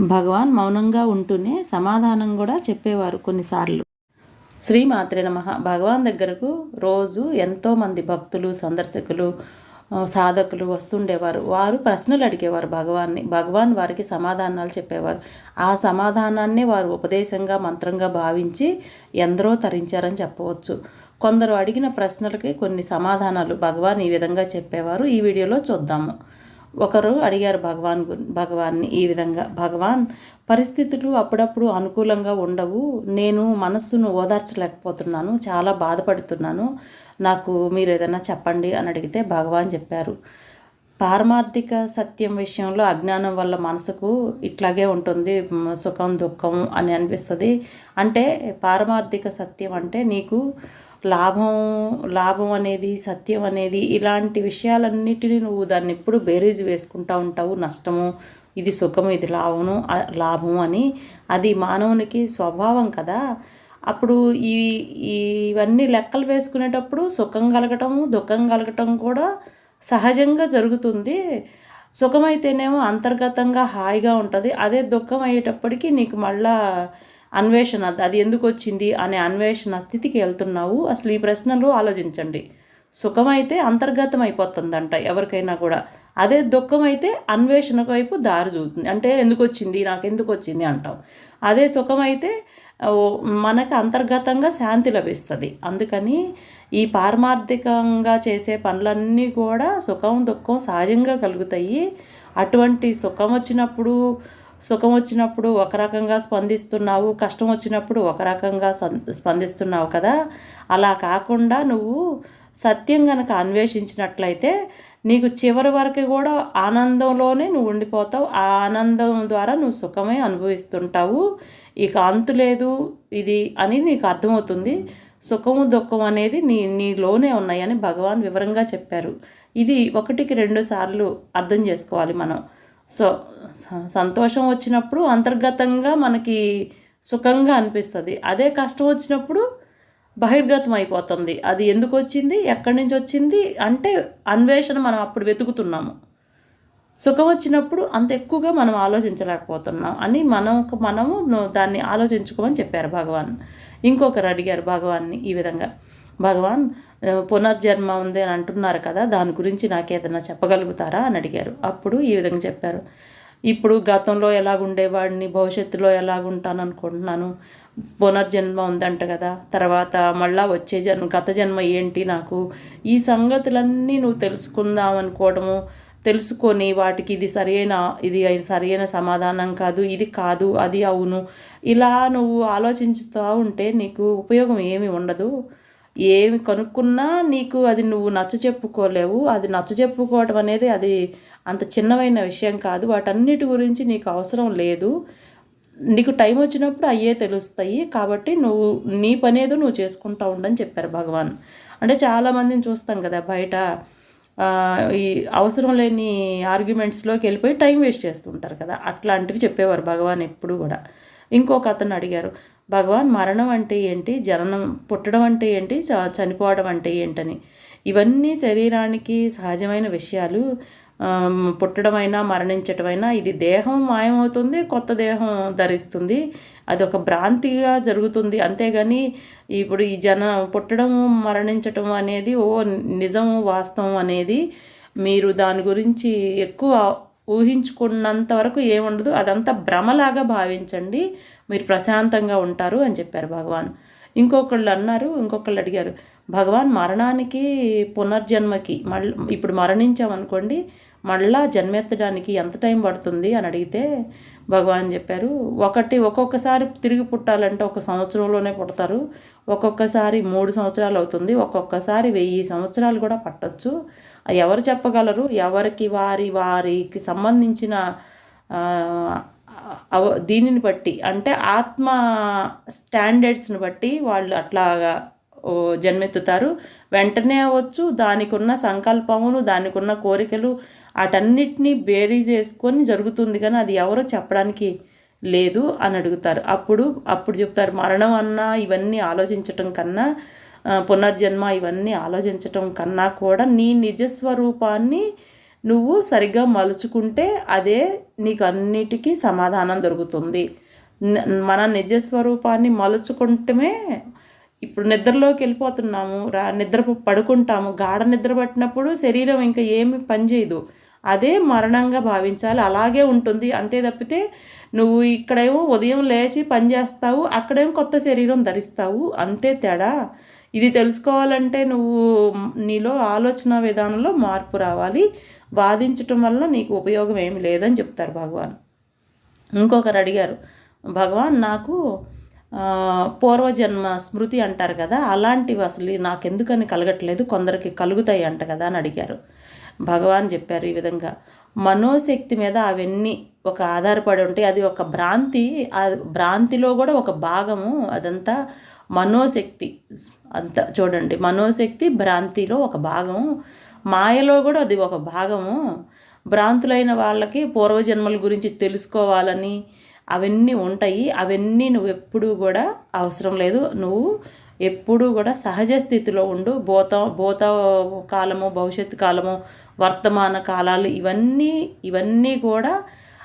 భగవాన్ మౌనంగా ఉంటూనే సమాధానం కూడా చెప్పేవారు కొన్నిసార్లు. శ్రీమాత్రే నమ. భగవాన్ దగ్గరకు రోజు ఎంతోమంది భక్తులు సందర్శకులు సాధకులు వస్తుండేవారు. వారు ప్రశ్నలు అడిగేవారు భగవాన్ని. భగవాన్ వారికి సమాధానాలు చెప్పేవారు. ఆ సమాధానాన్ని వారు ఉపదేశంగా మంత్రంగా భావించి ఎందరో తరించారని చెప్పవచ్చు. కొందరు అడిగిన ప్రశ్నలకి కొన్ని సమాధానాలు భగవాన్ ఈ విధంగా చెప్పేవారు. ఈ వీడియోలో చూద్దాము. ఒకరు అడిగారు భగవాన్ గు- భగవాన్ని ఈ విధంగా భగవాన్ పరిస్థితులు అప్పుడప్పుడు అనుకూలంగా ఉండవు. నేను మనస్సును ఓదార్చలేకపోతున్నాను. చాలా బాధపడుతున్నాను. నాకు మీరు ఏదైనా చెప్పండి అని అడిగితే భగవాన్ చెప్పారు. పారమార్థిక సత్యం విషయంలో అజ్ఞానం వల్ల మనసుకు ఇట్లాగే ఉంటుంది. సుఖం దుఃఖం అని అనిపిస్తుంది. అంటే పారమార్థిక సత్యం అంటే నీకు లాభం లాభం అనేది సత్యం అనేది ఇలాంటి విషయాలన్నిటినీ నువ్వు దాన్ని ఎప్పుడు బేరీజ్ వేసుకుంటూ ఉంటావు. నష్టము ఇది సుఖము ఇది లాభము లాభం లాభము అని. అది మానవునికి స్వభావం కదా. అప్పుడు ఈ ఈ- ఇవన్నీ లెక్కలు వేసుకునేటప్పుడు సుఖం కలగటము దుఃఖం కలగటం కూడా సహజంగా జరుగుతుంది. సుఖమైతేనేమో అంతర్గతంగా హాయిగా ఉంటుంది. అదే దుఃఖం అయ్యేటప్పటికి నీకు మళ్ళా అన్వేషణ అది ఎందుకు వచ్చింది అనే అన్వేషణ స్థితికి వెళ్తున్నావు. అసలు ఈ ప్రశ్నలు ఆలోచించండి. సుఖమైతే అంతర్గతం అయిపోతుందంట ఎవరికైనా కూడా. అదే దుఃఖం అయితే అన్వేషణ వైపు దారి చూస్తుంది అంటే ఎందుకు వచ్చింది నాకు ఎందుకు వచ్చింది అంటాం. అదే సుఖమైతే మనకు అంతర్గతంగా శాంతి లభిస్తుంది. అందుకని ఈ పారమార్థికంగా చేసే పనులన్నీ కూడా సుఖం దుఃఖం సహజంగా కలుగుతాయి. అటువంటి సుఖం వచ్చినప్పుడు సుఖం వచ్చినప్పుడు ఒక రకంగా స్పందిస్తున్నావు కష్టం వచ్చినప్పుడు ఒక రకంగా స్పందిస్తున్నావు కదా? అలా కాకుండా నువ్వు సత్యం కనుక అన్వేషించినట్లయితే నీకు చివరి వరకు కూడా ఆనందంలోనే నువ్వు ఉండిపోతావు. ఆ ఆనందం ద్వారా నువ్వు సుఖమే అనుభవిస్తుంటావు. ఇక అంతు లేదు ఇది అని నీకు అర్థమవుతుంది. సుఖము దుఃఖం అనేది నీ నీలోనే ఉన్నాయని భగవాన్ వివరంగా చెప్పారు. ఇది ఒకటికి రెండు సార్లు అర్థం చేసుకోవాలి మనం. సో సంతోషం వచ్చినప్పుడు అంతర్గతంగా మనకి సుఖంగా అనిపిస్తుంది. అదే కష్టం వచ్చినప్పుడు బహిర్గతం అయిపోతుంది అది ఎందుకు వచ్చింది ఎక్కడి నుంచి వచ్చింది? అంటే అన్వేషణ మనం అప్పుడు వెతుకుతున్నాము. సుఖం వచ్చినప్పుడు అంత ఎక్కువగా మనం ఆలోచించలేకపోతున్నాం అని మనం మనము దాన్ని ఆలోచించుకోమని చెప్పారు భగవాన్. ఇంకొకరు అడిగారు భగవాన్ని ఈ విధంగా. భగవాన్ పునర్జన్మ ఉంది అని అంటున్నారు కదా దాని గురించి నాకు ఏదైనా చెప్పగలుగుతారా అని అడిగారు. అప్పుడు ఈ విధంగా చెప్పారు. ఇప్పుడు గతంలో ఎలాగుండేవాడిని భవిష్యత్తులో ఎలాగుంటాను అనుకుంటున్నాను పునర్జన్మ ఉందంట కదా తర్వాత మళ్ళా వచ్చే జన్మ గత జన్మ ఏంటి నాకు? ఈ సంగతులన్నీ నువ్వు తెలుసుకుందాం అనుకోవడము తెలుసుకొని వాటికి ఇది సరైన ఇది సరైన సమాధానం కాదు ఇది కాదు అది అవును ఇలా నువ్వు ఆలోచించుతూ ఉంటే నీకు ఉపయోగం ఏమి ఉండదు. ఏమి కనుక్కున్నా నీకు అది నువ్వు నచ్చ చెప్పుకోలేవు. అది నచ్చ చెప్పుకోవడం అనేది అది అంత చిన్నమైన విషయం కాదు. వాటన్నిటి గురించి నీకు అవసరం లేదు. నీకు టైం వచ్చినప్పుడు అయ్యే తెలుస్తాయి. కాబట్టి నువ్వు నీ పనేదో నువ్వు చేసుకుంటా ఉండని చెప్పారు భగవాన్. అంటే చాలామందిని చూస్తాం కదా బయట. ఈ అవసరం లేని ఆర్గ్యుమెంట్స్లోకి వెళ్ళిపోయి టైం వేస్ట్ చేస్తుంటారు కదా. అట్లాంటివి చెప్పేవారు భగవాన్ ఎప్పుడు కూడా. ఇంకొక అతను అడిగారు భగవాన్ మరణం అంటే ఏంటి? జననం పుట్టడం అంటే ఏంటి? చ- చనిపోవడం అంటే ఏంటని. ఇవన్నీ శరీరానికి సహజమైన విషయాలు. పుట్టడమైనా మరణించటమైనా ఇది దేహం మాయమవుతుంది కొత్త దేహం ధరిస్తుంది. అది ఒక భ్రాంతిగా జరుగుతుంది. అంతేగాని ఇప్పుడు ఈ జన పుట్టడం మరణించటం అనేది ఓ నిజం వాస్తవం అనేది మీరు దాని గురించి ఎక్కువ ఊహించుకున్నంత వరకు ఏముండదు. అదంతా భ్రమలాగా భావించండి. మీరు ప్రశాంతంగా ఉంటారు అని చెప్పారు భగవాన్. ఇంకొకళ్ళు అన్నారు ఇంకొకళ్ళు అడిగారు భగవాన్ మరణానికి పునర్జన్మకి మళ్ళీ ఇప్పుడు మరణించామనుకోండి మళ్ళా జన్మెత్తడానికి ఎంత టైం పడుతుంది అని అడిగితే భగవాన్ చెప్పారు ఒకటి ఒక్కొక్కసారి తిరిగి పుట్టాలంటే ఒక సంవత్సరంలోనే పుడతారు ఒక్కొక్కసారి మూడు సంవత్సరాలు అవుతుంది ఒక్కొక్కసారి వెయ్యి సంవత్సరాలు కూడా పట్టచ్చు. ఎవరు చెప్పగలరు? ఎవరికి వారి వారికి సంబంధించిన అవ దీనిని బట్టి అంటే ఆత్మ స్టాండర్డ్స్ని బట్టి వాళ్ళు అట్లాగా జన్మెత్తుతారు. వెంటనే అవ్వచ్చు. దానికి ఉన్న సంకల్పములు దానికి ఉన్న కోరికలు వాటన్నిటినీ బేరీ చేసుకొని జరుగుతుంది కానీ అది ఎవరో చెప్పడానికి లేదు అని అడుగుతారు. అప్పుడు అప్పుడు చెప్తారు మరణం అన్నా ఇవన్నీ ఆలోచించటం కన్నా పునర్జన్మ ఇవన్నీ ఆలోచించటం కన్నా కూడా నీ నిజస్వరూపాన్ని నువ్వు సరిగ్గా మలుచుకుంటే అదే నీకు అన్నిటికీ సమాధానం దొరుకుతుంది. మన నిజస్వరూపాన్ని మలుచుకుంటమే ఇప్పుడు నిద్రలోకి వెళ్ళిపోతున్నాము రా నిద్ర పడుకుంటాము గాఢ నిద్ర పట్టినప్పుడు శరీరం ఇంకా ఏమి పనిచేయదు అదే మరణంగా భావించాలి అలాగే ఉంటుంది. అంతే తప్పితే నువ్వు ఇక్కడేమో ఉదయం లేచి పని చేస్తావు అక్కడేమో కొత్త శరీరం ధరిస్తావు. అంతే తేడా. ఇది తెలుసుకోవాలంటే నువ్వు నీలో ఆలోచన విధానంలో మార్పు రావాలి. వాదించటం వల్ల నీకు ఉపయోగం ఏమి లేదని చెప్తారు భగవాన్. ఇంకొకరు అడిగారు భగవాన్ నాకు పూర్వజన్మ స్మృతి అంటారు కదా అలాంటివి అసలు నాకెందుకని కలగట్లేదు కొందరికి కలుగుతాయి అంట కదా అని అడిగారు. భగవాన్ చెప్పారు ఈ విధంగా మనోశక్తి మీద అవన్నీ ఒక ఆధారపడి ఉంటాయి అది ఒక భ్రాంతి ఆ భ్రాంతిలో కూడా ఒక భాగము అదంతా మనోశక్తి. అంత చూడండి మనోశక్తి భ్రాంతిలో ఒక భాగము మాయలో కూడా అది ఒక భాగము. భ్రాంతులైన వాళ్ళకి పూర్వజన్మల గురించి తెలుసుకోవాలని అవన్నీ ఉంటాయి. అవన్నీ నువ్వు ఎప్పుడూ కూడా అవసరం లేదు. నువ్వు ఎప్పుడూ కూడా సహజ స్థితిలో ఉండు. భూత భూత కాలము భవిష్యత్తు కాలము వర్తమాన కాలాలు ఇవన్నీ ఇవన్నీ కూడా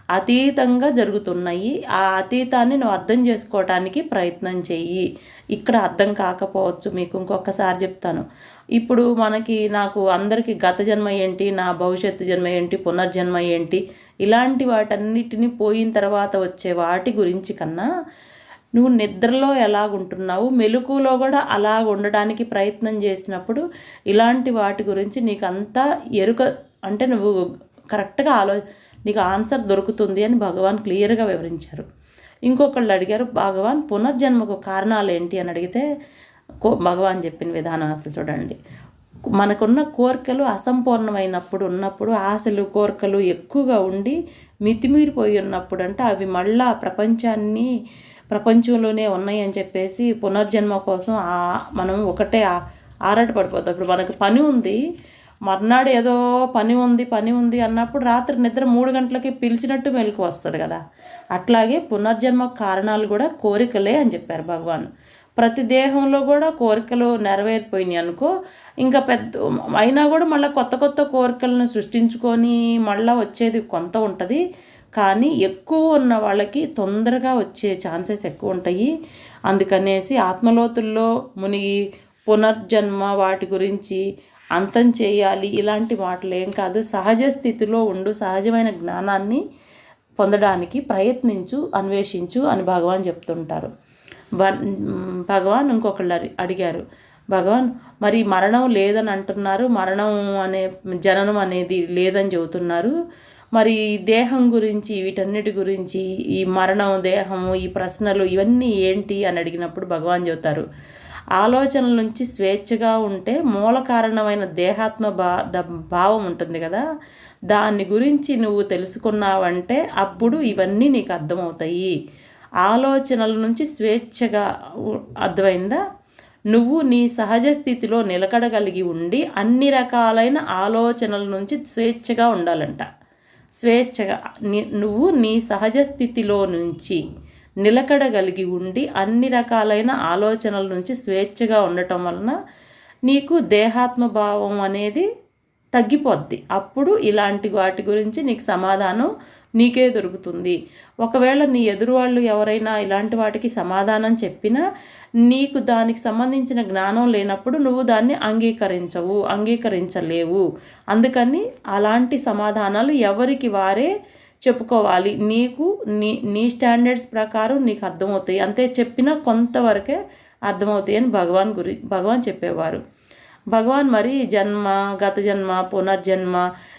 అతీతంగా జరుగుతున్నాయి. ఆ అతీతాన్ని నువ్వు అర్థం చేసుకోవటానికి ప్రయత్నం చెయ్యి. ఇక్కడ అర్థం కాకపోవచ్చు. మీకు ఇంకొకసారి చెప్తాను. ఇప్పుడు మనకి నాకు అందరికీ గత జన్మ ఏంటి నా భవిష్యత్తు జన్మ ఏంటి పునర్జన్మ ఏంటి ఇలాంటి వాటన్నిటిని పోయిన తర్వాత వచ్చే వాటి గురించి కన్నా నువ్వు నిద్రలో ఎలాగుంటున్నావు మెలకులో కూడా అలాగ ఉండడానికి ప్రయత్నం చేసినప్పుడు ఇలాంటి వాటి గురించి నీకు అంతా ఎరుక అంటే నువ్వు కరెక్ట్గా ఆలో నీకు ఆన్సర్ దొరుకుతుంది అని భగవాన్ క్లియర్గా వివరించారు. ఇంకొకళ్ళు అడిగారు భగవాన్ పునర్జన్మకు కారణాలు ఏంటి? అని అడిగితే కో భగవాన్ చెప్పిన విధానం అసలు చూడండి. మనకున్న కోరికలు అసంపూర్ణమైనప్పుడు ఉన్నప్పుడు ఆశలు కోరికలు ఎక్కువగా ఉండి మితిమీరిపోయి ఉన్నప్పుడు అంటే అవి మళ్ళా ప్రపంచాన్ని ప్రపంచంలోనే ఉన్నాయి అని చెప్పేసి పునర్జన్మ కోసం మనం ఒకటే ఆరాట పడిపోతాం. ఇప్పుడు మనకు పని ఉంది మర్నాడు ఏదో పని ఉంది పని ఉంది అన్నప్పుడు రాత్రి నిద్ర మూడు గంటలకి పిలిచినట్టు మెలకు వస్తుంది కదా. అట్లాగే పునర్జన్మ కారణాలు కూడా కోరికలే అని చెప్పారు భగవాన్. ప్రతి దేహంలో కూడా కోరికలు నెరవేరిపోయినాయి అనుకో. ఇంకా పెద్ద అయినా కూడా మళ్ళీ కొత్త కొత్త కోరికలను సృష్టించుకొని మళ్ళీ వచ్చేది కొంత ఉంటుంది. కానీ ఎక్కువ ఉన్న వాళ్ళకి తొందరగా వచ్చే ఛాన్సెస్ ఎక్కువ ఉంటాయి. అందుకనేసి ఆత్మలోతుల్లో మునిగి పునర్జన్మ వాటి గురించి అంతం చేయాలి. ఇలాంటి మాటలు ఏం కాదు. సహజ స్థితిలో ఉండు సహజమైన జ్ఞానాన్ని పొందడానికి ప్రయత్నించు అన్వేషించు అని భగవాన్ చెప్తుంటారు. భగవాన్ ఇంకొకళ్ళు అడిగారు. భగవాన్ మరి మరణం లేదని అంటున్నారు. మరణం అనే జననం అనేది లేదని చెబుతున్నారు. మరి దేహం గురించి వీటన్నిటి గురించి ఈ మరణం దేహము ఈ ప్రశ్నలు ఇవన్నీ ఏంటి? అని అడిగినప్పుడు భగవాన్ చెబుతారు. ఆలోచనల నుంచి స్వేచ్ఛగా ఉంటే మూల కారణమైన దేహాత్మ భా ద భావం ఉంటుంది కదా. దాని గురించి నువ్వు తెలుసుకున్నావంటే అప్పుడు ఇవన్నీ నీకు అర్థమవుతాయి. ఆలోచనల నుంచి స్వేచ్ఛగా అర్థమైందా? నువ్వు నీ సహజ స్థితిలో నిలకడగలిగి ఉండి అన్ని రకాలైన ఆలోచనల నుంచి స్వేచ్ఛగా ఉండాలంట. స్వేచ్ఛగా నువ్వు నీ సహజ స్థితిలో నుంచి నిలకడగలిగి ఉండి అన్ని రకాలైన ఆలోచనల నుంచి స్వేచ్ఛగా ఉండటం వలన నీకు దేహాత్మభావం అనేది తగ్గిపోద్ది. అప్పుడు ఇలాంటి వాటి గురించి నీకు సమాధానం నీకే దొరుకుతుంది. ఒకవేళ నీ ఎదురువాళ్ళు ఎవరైనా ఇలాంటి వాటికి సమాధానం చెప్పినా నీకు దానికి సంబంధించిన జ్ఞానం లేనప్పుడు నువ్వు దాన్ని అంగీకరించవు అంగీకరించలేవు. అందుకని అలాంటి సమాధానాలు ఎవరికి వారే చెప్పుకోవాలి. నీకు నీ నీ స్టాండర్డ్స్ ప్రకారం నీకు అర్థమవుతాయి. అంతే చెప్పినా కొంతవరకే అర్థమవుతాయి అని భగవాన్ గురి భగవాన్ చెప్పేవారు. భగవాన్ మరి జన్మ గత జన్మ పునర్జన్మ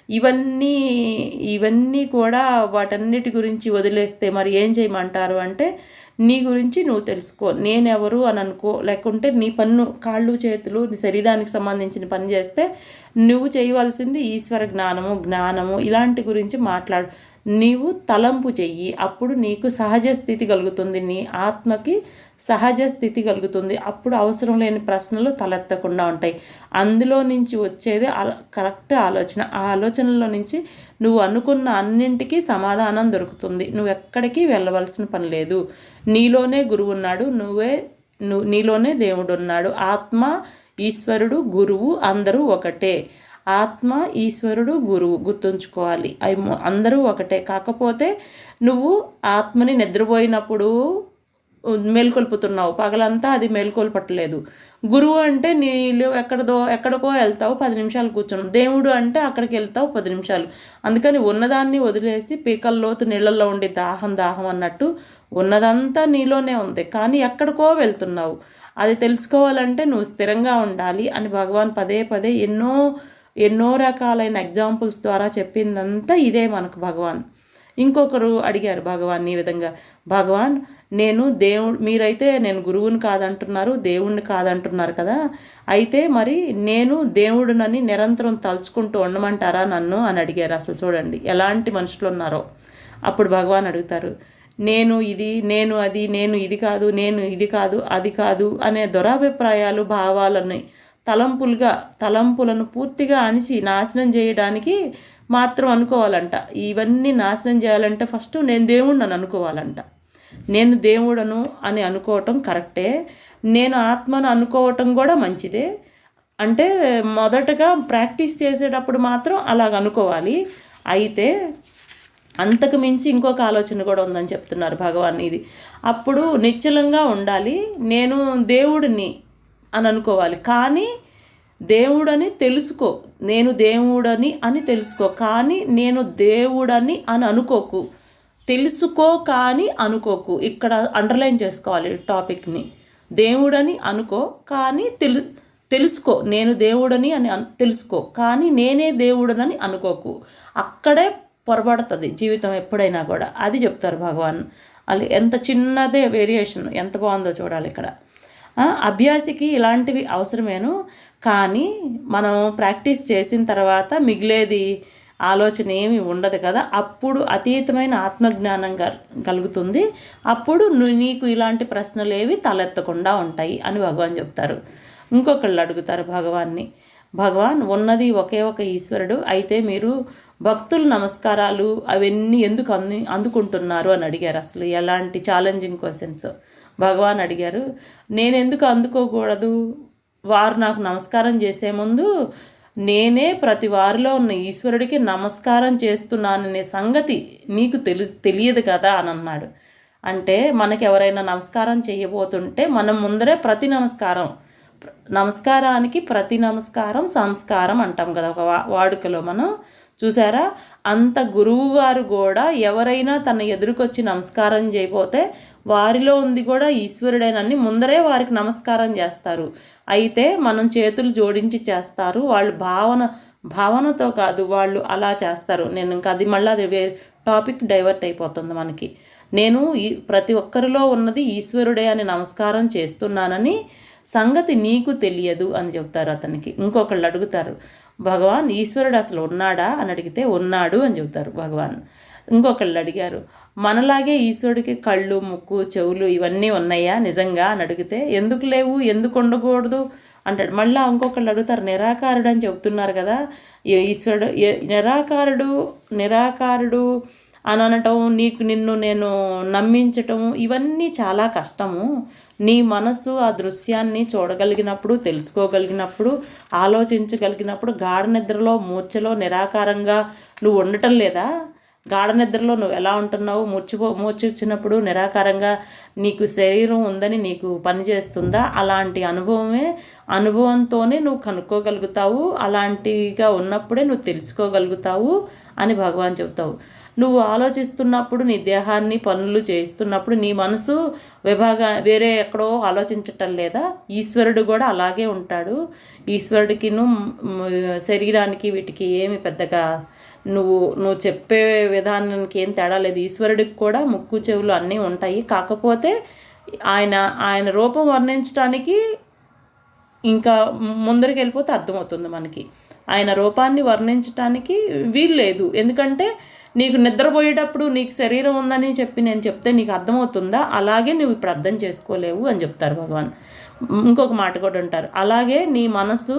ఇవన్నీ ఇవన్నీ కూడా వాటన్నిటి గురించి వదిలేస్తే మరి ఏం చేయమంటారు అంటే నీ గురించి నువ్వు తెలుసుకో నేనెవరు అని అనుకో లేకుంటే నీ పన్ను కాళ్ళు చేతులు నీ శరీరానికి సంబంధించిన పని చేస్తే నువ్వు చేయవలసింది ఈశ్వర జ్ఞానము జ్ఞానము ఇలాంటి గురించి మాట్లాడు. నీవు తలంపు చెయ్యి. అప్పుడు నీకు సహజ స్థితి కలుగుతుంది. నీ ఆత్మకి సహజ స్థితి కలుగుతుంది. అప్పుడు అవసరం లేని ప్రశ్నలు తలెత్తకుండా ఉంటాయి. అందులో నుంచి వచ్చేది కరెక్ట్ ఆలోచన. ఆ ఆలోచనలో నుంచి నువ్వు అనుకున్న అన్నింటికీ సమాధానం దొరుకుతుంది. నువ్వు ఎక్కడికి వెళ్ళవలసిన పని లేదు. నీలోనే గురువు ఉన్నాడు. నువ్వే నువ్వు నీలోనే దేవుడు ఉన్నాడు. ఆత్మ ఈశ్వరుడు గురువు అందరూ ఒకటే. ఆత్మ ఈశ్వరుడు గురువు గుర్తుంచుకోవాలి. అవి అందరూ ఒకటే. కాకపోతే నువ్వు ఆత్మని నిద్రపోయినప్పుడు మేల్కొల్పుతున్నావు. పగలంతా అది మేల్కొల్పట్లేదు. గురువు అంటే నీళ్ళు ఎక్కడదో ఎక్కడికో వెళ్తావు పది నిమిషాలు కూర్చున్నావు. దేవుడు అంటే అక్కడికి వెళ్తావు పది నిమిషాలు. అందుకని ఉన్నదాన్ని వదిలేసి పీకల్లోతు నీళ్ళల్లో ఉండి దాహం దాహం అన్నట్టు ఉన్నదంతా నీలోనే ఉంది. కానీ ఎక్కడికో వెళ్తున్నావు. అది తెలుసుకోవాలంటే నువ్వు స్థిరంగా ఉండాలి అని భగవాన్ పదే పదే ఎన్నో ఎన్నో రకాలైన ఎగ్జాంపుల్స్ ద్వారా చెప్పిందంతా ఇదే మనకు భగవాన్. ఇంకొకరు అడిగారు భగవాన్ ఈ విధంగా భగవాన్ నేను దేవుడు మీరైతే నేను గురువుని కాదంటున్నారు దేవుణ్ణి కాదంటున్నారు కదా అయితే మరి నేను దేవుడునని నిరంతరం తలుచుకుంటూ ఉండమంటారా నన్ను? అని అడిగారు అసలు చూడండి ఎలాంటి మనుషులు ఉన్నారో. అప్పుడు భగవాన్ అడుగుతారు నేను ఇది నేను అది నేను ఇది కాదు నేను ఇది కాదు అది కాదు అనే దురాభిప్రాయాలు భావాలని తలంపులుగా తలంపులను పూర్తిగా అణిచి నాశనం చేయడానికి మాత్రం అనుకోవాలంట. ఇవన్నీ నాశనం చేయాలంటే ఫస్ట్ నేను దేవుణ్ణి అని అనుకోవాలంట. నేను దేవుడను అని అనుకోవటం కరెక్టే. నేను ఆత్మను అనుకోవటం కూడా మంచిదే. అంటే మొదటగా ప్రాక్టీస్ చేసేటప్పుడు మాత్రం అలాగ అనుకోవాలి. అయితే అంతకు మించి ఇంకొక ఆలోచన కూడా ఉందని చెప్తున్నారు భగవాన్ ఇది. అప్పుడు నిశ్చలంగా ఉండాలి. నేను దేవుడిని అని అనుకోవాలి. కానీ దేవుడని తెలుసుకో. నేను దేవుడని అని తెలుసుకో. కానీ నేను దేవుడని అని అనుకోకు. తెలుసుకో కానీ అనుకోకు. ఇక్కడ అండర్లైన్ చేసుకోవాలి టాపిక్ని. దేవుడని అనుకో కానీ తెలు తెలుసుకో. నేను దేవుడని అని తెలుసుకో. కానీ నేనే దేవుడనని అనుకోకు. అక్కడే పొరబడుతుంది జీవితం ఎప్పుడైనా కూడా. అది చెప్తారు భగవాన్. అది ఎంత చిన్నదే వేరియేషన్. ఎంత బాగుందో చూడాలి ఇక్కడ. అభ్యాసికి ఇలాంటివి అవసరమేను. కానీ మనం ప్రాక్టీస్ చేసిన తర్వాత మిగిలేది ఆలోచన ఏమి ఉండదు కదా. అప్పుడు అతీతమైన ఆత్మజ్ఞానం కల్- కలుగుతుంది. అప్పుడు నీకు ఇలాంటి ప్రశ్నలు ఏవి తలెత్తకుండా ఉంటాయి అని భగవాన్ చెప్తారు. ఇంకొకళ్ళు అడుగుతారు భగవాన్ని భగవాన్ ఉన్నది ఒకే ఒక ఈశ్వరుడు. అయితే మీరు భక్తులు నమస్కారాలు అవన్నీ ఎందుకు అంది అందుకుంటున్నారు? అని అడిగారు. అసలు ఎలాంటి ఛాలెంజింగ్ క్వశ్చన్స్ భగవాన్ అడిగారు నేను ఎందుకు అందుకోకూడదు? వారు నాకు నమస్కారం చేసే ముందు నేనే ప్రతి వారిలో ఉన్న ఈశ్వరుడికి నమస్కారం చేస్తున్నాననే సంగతి నీకు తెలు తెలియదు కదా? అని అన్నాడు. అంటే మనకి ఎవరైనా నమస్కారం చేయబోతుంటే మనం ముందరే ప్రతి నమస్కారం నమస్కారానికి ప్రతి నమస్కారం సంస్కారం అంటాం కదా ఒక వా- వాడుకలో మనం. చూసారా? అంత గురువు గారు కూడా ఎవరైనా తన ఎదురుకొచ్చి నమస్కారం చేయబోతే వారిలో ఉంది కూడా ఈశ్వరుడేనని ముందరే వారికి నమస్కారం చేస్తారు. అయితే మనం చేతులు జోడించి చేస్తారు. వాళ్ళు భావన భావనతో కాదు వాళ్ళు అలా చేస్తారు. నేను ఇంకా అది మళ్ళీ అది వేరే టాపిక్ డైవర్ట్ అయిపోతుంది మనకి. నేను ఈ ప్రతి ఒక్కరిలో ఉన్నది ఈశ్వరుడే అని నమస్కారం చేస్తున్నానని సంగతి నీకు తెలియదు అని చెప్తారు అతనికి. ఇంకొకళ్ళు అడుగుతారు భగవాన్ ఈశ్వరుడు అసలు ఉన్నాడా అని అడిగితే ఉన్నాడు అని చెబుతారు భగవాన్. ఇంకొకళ్ళు అడిగారు మనలాగే ఈశ్వరుడికి కళ్ళు ముక్కు చెవులు ఇవన్నీ ఉన్నాయా నిజంగా అని అడిగితే ఎందుకు లేవు ఎందుకు ఉండకూడదు అంటాడు. మళ్ళీ ఇంకొకళ్ళు అడుగుతారు నిరాకారుడు అని చెబుతున్నారు కదా ఏ ఈశ్వరుడు ఏ- నిరాకారుడు నిరాకారుడు అని అనటం నీకు నిన్ను నేను నమ్మించటం ఇవన్నీ చాలా కష్టము. నీ మనసు ఆ దృశ్యాన్ని చూడగలిగినప్పుడు తెలుసుకోగలిగినప్పుడు ఆలోచించగలిగినప్పుడు గాఢ నిద్రలో మూర్ఛలో నిరాకారంగా నువ్వు ఉండటం లేదా? గాఢ నిద్రలో నువ్వు ఎలా ఉంటున్నావు? మూర్చిపో మూర్చి వచ్చినప్పుడు నిరాకారంగా నీకు శరీరం ఉందని నీకు పనిచేస్తుందా అలాంటి అనుభవమే అనుభవంతోనే నువ్వు కనుక్కోగలుగుతావు. అలాంటిగా ఉన్నప్పుడే నువ్వు తెలుసుకోగలుగుతావు అని భగవాన్ చెబుతావు. నువ్వు ఆలోచిస్తున్నప్పుడు నీ దేహాన్ని పనులు చేస్తున్నప్పుడు నీ మనసు విభాగా వేరే ఎక్కడో ఆలోచించటం లేదా? ఈశ్వరుడు కూడా అలాగే ఉంటాడు. ఈశ్వరుడికిను శరీరానికి వీటికి ఏమి పెద్దగా నువ్వు నువ్వు చెప్పే విధానానికి ఏం తేడా లేదు. ఈశ్వరుడికి కూడా ముక్కు చెవులు అన్నీ ఉంటాయి. కాకపోతే ఆయన ఆయన రూపం వర్ణించడానికి ఇంకా ముందరికి వెళ్ళిపోతే అర్థమవుతుంది మనకి. ఆయన రూపాన్ని వర్ణించటానికి వీలు లేదు ఎందుకంటే నీకు నిద్రపోయేటప్పుడు నీకు శరీరం ఉందని చెప్పి నేను చెప్తే నీకు అర్థమవుతుందా? అలాగే నువ్వు ఇప్పుడు అర్థం చేసుకోలేవు అని చెప్తారు భగవాన్. ఇంకొక మాట కూడా ఉంటారు అలాగే నీ మనసు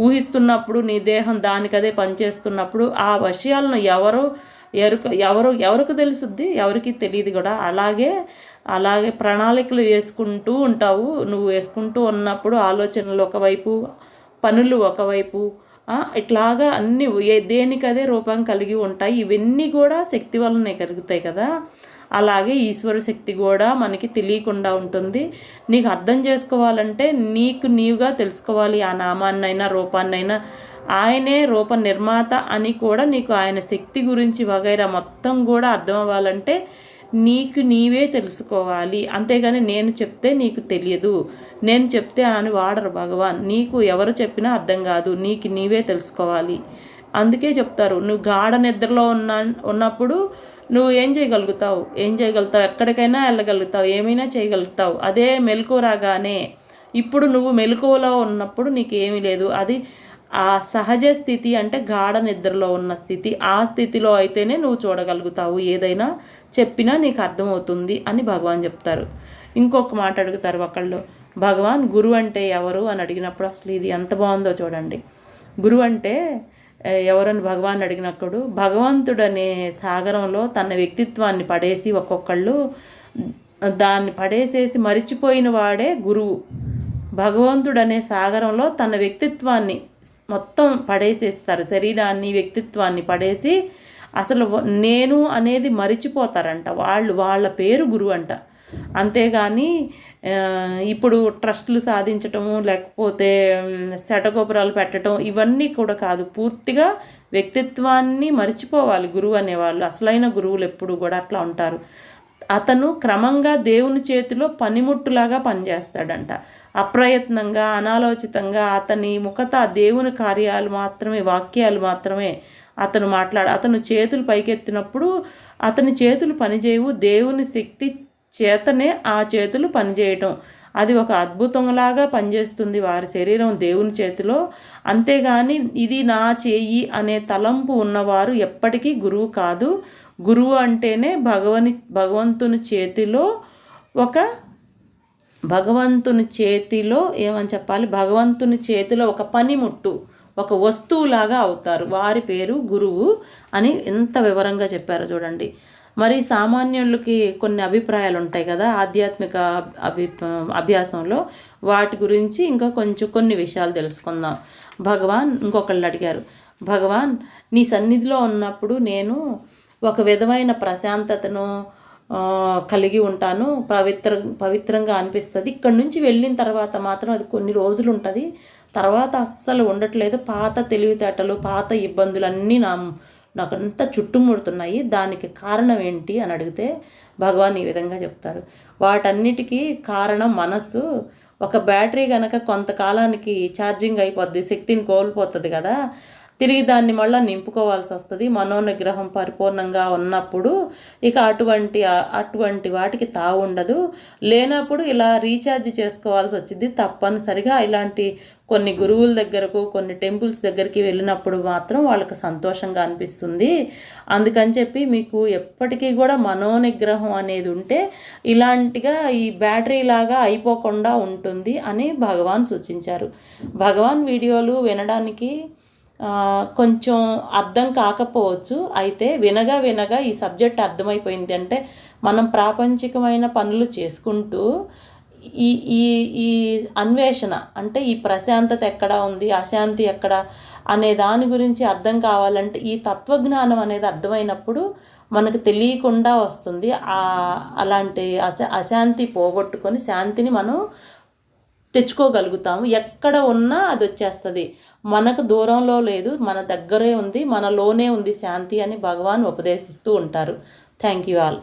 ఊహిస్తున్నప్పుడు నీ దేహం దానికదే పనిచేస్తున్నప్పుడు ఆ విషయాలను ఎవరు ఎరుక ఎవరు ఎవరికి తెలుసుద్ది? ఎవరికి తెలియదు కూడా. అలాగే అలాగే ప్రణాళికలు వేసుకుంటూ ఉంటావు. నువ్వు వేసుకుంటూ ఉన్నప్పుడు ఆలోచనలు ఒకవైపు పనులు ఒకవైపు ఇట్లాగా అన్ని దేనికదే రూపం కలిగి ఉంటాయి ఇవన్నీ కూడా శక్తి వల్లనే కలుగుతాయి కదా. అలాగే ఈశ్వర శక్తి కూడా మనకి తెలియకుండా ఉంటుంది. నీకు అర్థం చేసుకోవాలంటే నీకు నీవుగా తెలుసుకోవాలి. ఆ నామాన్నైనా రూపాన్నైనా ఆయనే రూప నిర్మాత అని కూడా నీకు ఆయన శక్తి గురించి వగైరా మొత్తం కూడా అర్థం అవ్వాలంటే నీకు నీవే తెలుసుకోవాలి. అంతేగాని నేను చెప్తే నీకు తెలియదు. నేను చెప్తే అని వాడరు భగవాన్. నీకు ఎవరు చెప్పినా అర్థం కాదు. నీకు నీవే తెలుసుకోవాలి. అందుకే చెప్తారు నువ్వు గాఢ నిద్రలో ఉన్న ఉన్నప్పుడు నువ్వు ఏం చేయగలుగుతావు? ఏం చేయగలుగుతావు? ఎక్కడికైనా వెళ్ళగలుగుతావు. ఏమైనా చేయగలుగుతావు? అదే మెలకు రాగానే ఇప్పుడు నువ్వు మెలకువలో ఉన్నప్పుడు నీకు ఏమీ లేదు. అది ఆ సహజ స్థితి అంటే గాఢ నిద్రలో ఉన్న స్థితి ఆ స్థితిలో అయితేనే నువ్వు చూడగలుగుతావు ఏదైనా చెప్పినా నీకు అర్థమవుతుంది అని భగవాన్ చెప్తారు. ఇంకొక మాట అడుగుతారు ఒకళ్ళు భగవాన్ గురువు అంటే ఎవరు? అని అడిగినప్పుడు అసలు ఇది ఎంత బాగుందో చూడండి. గురువు అంటే ఎవరని భగవాన్ అడిగినప్పుడు భగవంతుడనే సాగరంలో తన వ్యక్తిత్వాన్ని పడేసి ఒక్కొక్కళ్ళు దాన్ని పడేసేసి మరిచిపోయిన వాడే గురువు. భగవంతుడనే సాగరంలో తన వ్యక్తిత్వాన్ని మొత్తం పడేసేస్తారు. శరీరాన్ని వ్యక్తిత్వాన్ని పడేసి అసలు నేను అనేది మరిచిపోతారంట. వాళ్ళు వాళ్ళ పేరు గురువు అంట. అంతేగాని ఇప్పుడు ట్రస్టులు సాధించటము లేకపోతే శటగోపురాలు పెట్టడం ఇవన్నీ కూడా కాదు. పూర్తిగా వ్యక్తిత్వాన్ని మరిచిపోవాలి గురువు అనేవాళ్ళు. అసలైన గురువులు ఎప్పుడు కూడా అట్లా ఉంటారు. అతను క్రమంగా దేవుని చేతిలో పనిముట్టులాగా పనిచేస్తాడంట. అప్రయత్నంగా అనాలోచితంగా అతని ముఖత దేవుని కార్యాలు మాత్రమే వాక్యాలు మాత్రమే అతను మాట్లాడు అతను చేతులు పైకెత్తినప్పుడు అతని చేతులు పనిచేయవు. దేవుని శక్తి చేతనే ఆ చేతులు పనిచేయటం. అది ఒక అద్భుతంలాగా పనిచేస్తుంది వారి శరీరం దేవుని చేతిలో. అంతేగాని ఇది నా చేయి అనే తలంపు ఉన్నవారు ఎప్పటికీ గురువు కాదు. గురువు అంటేనే భగవని భగవంతుని చేతిలో ఒక భగవంతుని చేతిలో ఏమని చెప్పాలి? భగవంతుని చేతిలో ఒక పనిముట్టు ఒక వస్తువులాగా అవుతారు. వారి పేరు గురువు అని ఎంత వివరంగా చెప్పారో చూడండి. మరి సామాన్యులకి కొన్ని అభిప్రాయాలు ఉంటాయి కదా ఆధ్యాత్మిక అభి అభ్యాసంలో. వాటి గురించి ఇంకా కొంచెం కొన్ని విషయాలు తెలుసుకుందాం. భగవాన్ ఇంకొకళ్ళు అడిగారు. భగవాన్ నీ సన్నిధిలో ఉన్నప్పుడు నేను ఒక విధమైన ప్రశాంతతను కలిగి ఉంటాను. పవిత్ర పవిత్రంగా అనిపిస్తుంది. ఇక్కడ నుంచి వెళ్ళిన తర్వాత మాత్రం అది కొన్ని రోజులు ఉంటుంది. తర్వాత అస్సలు ఉండట్లేదు. పాత తెలివితేటలు పాత ఇబ్బందులన్నీ నా నాకంతా చుట్టుముడుతున్నాయి. దానికి కారణం ఏంటి అని అడిగితే భగవాన్ ఈ విధంగా చెప్తారు. వాటన్నిటికీ కారణం మనస్సు. ఒక బ్యాటరీ కనుక కొంతకాలానికి ఛార్జింగ్ అయిపోద్ది శక్తిని కోల్పోతుంది కదా. తిరిగి దాన్ని మళ్ళీ నింపుకోవాల్సి వస్తుంది. మనోనిగ్రహం పరిపూర్ణంగా ఉన్నప్పుడు ఇక అటువంటి అటువంటి వాటికి తావు ఉండదు లేనప్పుడు ఇలా రీఛార్జ్ చేసుకోవాల్సి వచ్చింది. తప్పనిసరిగా ఇలాంటి కొన్ని గురువుల దగ్గరకు కొన్ని టెంపుల్స్ దగ్గరికి వెళ్ళినప్పుడు మాత్రం వాళ్ళకి సంతోషంగా అనిపిస్తుంది. అందుకని చెప్పి మీకు ఎప్పటికీ కూడా మనోనిగ్రహం అనేది ఉంటే ఇలాంటిగా ఈ బ్యాటరీ లాగా అయిపోకుండా ఉంటుంది అని భగవాన్ సూచించారు. భగవాన్ వీడియోలు వినడానికి కొంచెం అర్థం కాకపోవచ్చు. అయితే వినగా వినగా ఈ సబ్జెక్ట్ అర్థమైపోయింది అంటే మనం ప్రాపంచికమైన పనులు చేసుకుంటూ ఈ ఈ ఈ అన్వేషణ అంటే ఈ ప్రశాంతత ఎక్కడ ఉంది అశాంతి ఎక్కడ అనే దాని గురించి అర్థం కావాలంటే ఈ తత్వజ్ఞానం అనేది అర్థమైనప్పుడు మనకు తెలియకుండా వస్తుంది. అలాంటి అశా అశాంతి పోగొట్టుకొని శాంతిని మనం తెచ్చుకోగలుగుతాము. ఎక్కడ ఉన్నా అది వచ్చేస్తుంది. మనకు దూరంలో లేదు మన దగ్గరే ఉంది మనలోనే ఉంది శాంతి అని భగవాన్ ఉపదేశిస్తూ ఉంటారు. Thank you all